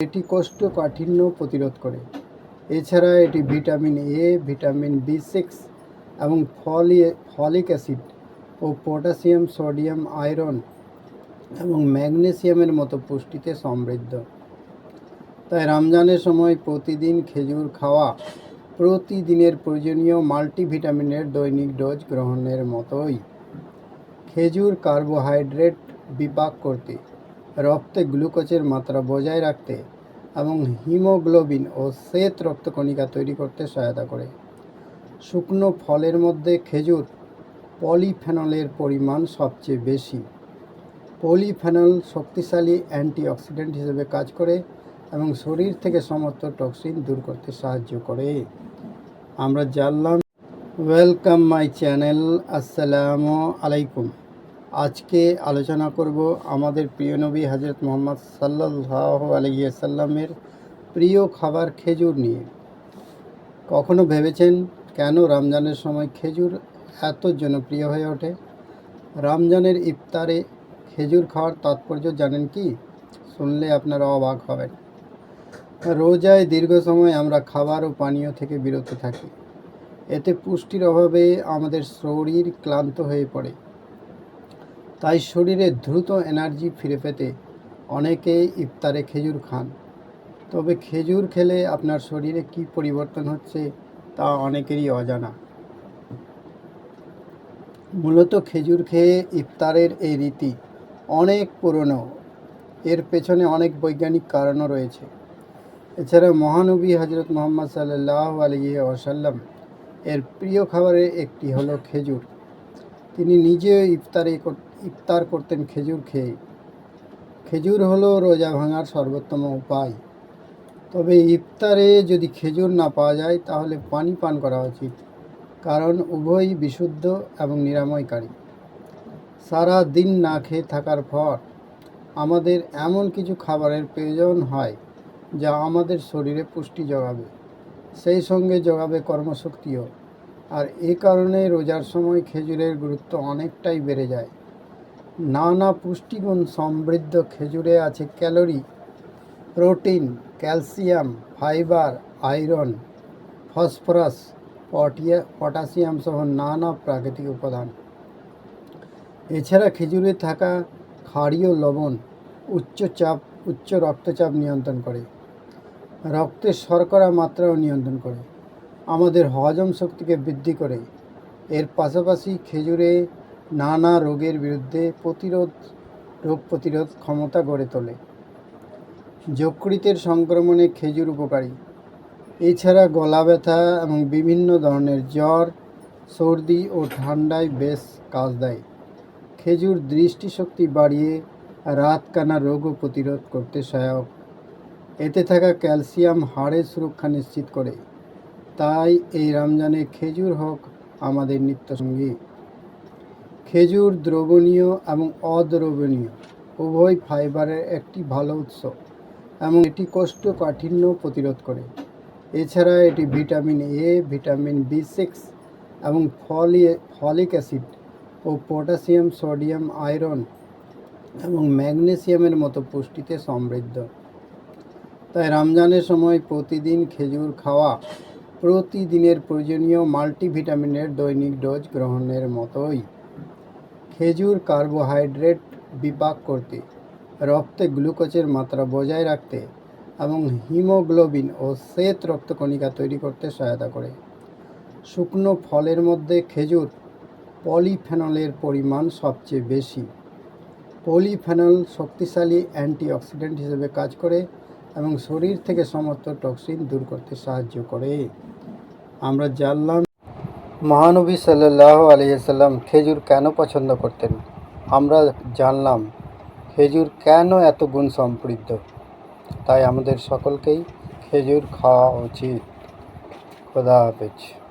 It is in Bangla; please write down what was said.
এটি কোষ্ঠকাঠিন্য প্রতিরোধ করে। এছাড়া এটি vitamin A vitamin B six এবং ফলি, ফলিক অ্যাসিড ও পটাশিয়াম, সোডিয়াম, আয়রন এবং ম্যাগনেসিয়ামের মতো পুষ্টিতে সমৃদ্ধ। তাই রমজানের সময় প্রতিদিন খেজুর খাওয়া প্রতিদিনের প্রয়োজনীয় মাল্টিভিটামিনের দৈনিক ডোজ গ্রহণের মতোই। খেজুর কার্বোহাইড্রেট বিপাক করতে রক্তে গ্লুকোজের মাত্রা বজায় রাখতে এবং হিমোগ্লোবিন ও শ্বেত রক্তকণিকা তৈরি করতে সহায়তা করে। শুকনো ফলের মধ্যে খেজুর পলিফেনলের পরিমাণ সবচেয়ে বেশি। পলিফেনল শক্তিশালী অ্যান্টিঅক্সিডেন্ট হিসেবে কাজ করে এবং শরীর থেকে সমস্ত টক্সিন দূর করতে সাহায্য করে। আমরা জানলাম, ওয়েলকাম মাই চ্যানেল, আসসালামু আলাইকুম। আজকে আলোচনা করব আমাদের প্রিয় নবী হজরত মোহাম্মদ সাল্লাহ আলাইসাল্লামের প্রিয় খাবার খেজুর নিয়ে। কখনো ভেবেছেন কেন রমজানের সময় খেজুর এত জনপ্রিয় হয়ে ওঠে? রমজানের ইফতারে খেজুর খাওয়ার তাৎপর্য জানেন কি? শুনলে আপনারা অবাক হবেন। রোজায় দীর্ঘ সময় আমরা খাবার ও পানীয় থেকে বিরত থাকি। এতে পুষ্টির অভাবে আমাদের শরীর ক্লান্ত হয়ে পড়ে। তাই শরীরে দ্রুত এনার্জি ফিরে পেতে অনেকেই ইফতারে খেজুর খান। তবে খেজুর খেলে আপনার শরীরে কি পরিবর্তন হচ্ছে তা অনেকেরই অজানা। মূলত খেজুর খেয়ে ইফতারের এই রীতি অনেক পুরনো। এর পেছনে অনেক বৈজ্ঞানিক কারণও রয়েছে। এছাড়া মহানবী হজরত মোহাম্মদ সাল্লাহ আলী ওসাল্লাম এর প্রিয় খাবারের একটি হলো খেজুর। তিনি নিজেও ইফতারে ইফতার করতেন খেজুর খেয়ে। খেজুর হলো রোজা ভাঙার সর্বোত্তম উপায়। তবে ইফতারে যদি খেজুর না পাওয়া যায়, তাহলে পানি পান করা উচিত, কারণ উভয়ই বিশুদ্ধ এবং নিরাময়কারী। সারা দিন না খেয়ে থাকার পর আমাদের এমন কিছু খাবারের প্রয়োজন হয়, যা আমাদের শরীরে পুষ্টি যোগাবে। সেই সঙ্গে যোগাবে কর্মশক্তিও। আর এ কারণে রোজার সময় খেজুরের গুরুত্ব অনেকটাই বেড়ে যায়। নানা পুষ্টিগুণ সমৃদ্ধ খেজুরে আছে calorie, protein, calcium, fibre, iron, phosphorus, Patiya, potassium সহ নানা প্রাকৃতিক উপাদান। এছাড়া খেজুরে থাকা ক্ষারীয় লবণ উচ্চ চাপ, উচ্চ রক্তচাপ নিয়ন্ত্রণ করে রক্তের শর্করা মাত্রাও নিয়ন্ত্রণ করে। আমাদের হজম শক্তিকে বৃদ্ধি করে। এর পাশাপাশি খেজুরে নানা রোগের বিরুদ্ধে প্রতিরোধ, রোগ প্রতিরোধ ক্ষমতা গড়ে তোলে। যকৃতের সংক্রমণে খেজুর উপকারী। এছাড়া গলা ব্যথা এবং বিভিন্ন ধরনের জ্বর, সর্দি ও ঠান্ডায় বেশ কাজ দেয়। খেজুর দৃষ্টিশক্তি বাড়িয়ে রাতকানা রোগও প্রতিরোধ করতে সহায়ক। এতে থাকা ক্যালসিয়াম হাড়ের সুরক্ষা নিশ্চিত করে। তাই এই রমজানে খেজুর হোক আমাদের নিত্যসঙ্গী। খেজুর দ্রবণীয় এবং অদ্রবণীয়, উভয় ফাইবারের একটি ভালো উৎস এবং এটি কোষ্ঠকাঠিন্য প্রতিরোধ করে। এছাড়া এটি vitamin A vitamin B six এবং ফলি, ফলিক অ্যাসিড ও পটাশিয়াম, সোডিয়াম, আয়রন এবং ম্যাগনেসিয়ামের মতো পুষ্টিতে সমৃদ্ধ। তাই রমজানের সময় প্রতিদিন খেজুর খাওয়া প্রতিদিনের প্রয়োজনীয় মাল্টিভিটামিনের দৈনিক ডোজ গ্রহণের মতোই। খেজুর কার্বোহাইড্রেট বিপাক করতে, রক্তে গ্লুকোজের মাত্রা বজায় রাখতে এবং হিমোগ্লোবিন ও শ্বেত রক্তকণিকা তৈরি করতে সহায়তা করে। শুকনো ফলের মধ্যে খেজুর পলিফেনলের পরিমাণ সবচেয়ে বেশি। পলিফেনল শক্তিশালী অ্যান্টিঅক্সিডেন্ট হিসেবে কাজ করে এবং শরীর থেকে সমস্ত টক্সিন দূর করতে সাহায্য করে। আমরা জানলাম মহানবী সাল্লাহ আলিয়াল্লাম খেজুর কেন পছন্দ করতেন? আমরা জানলাম, খেজুর কেন এত গুণ সমৃদ্ধ তাই আমাদের সকলকেই খেজুর খাওয়া উচিত। খোদা হাফেজ।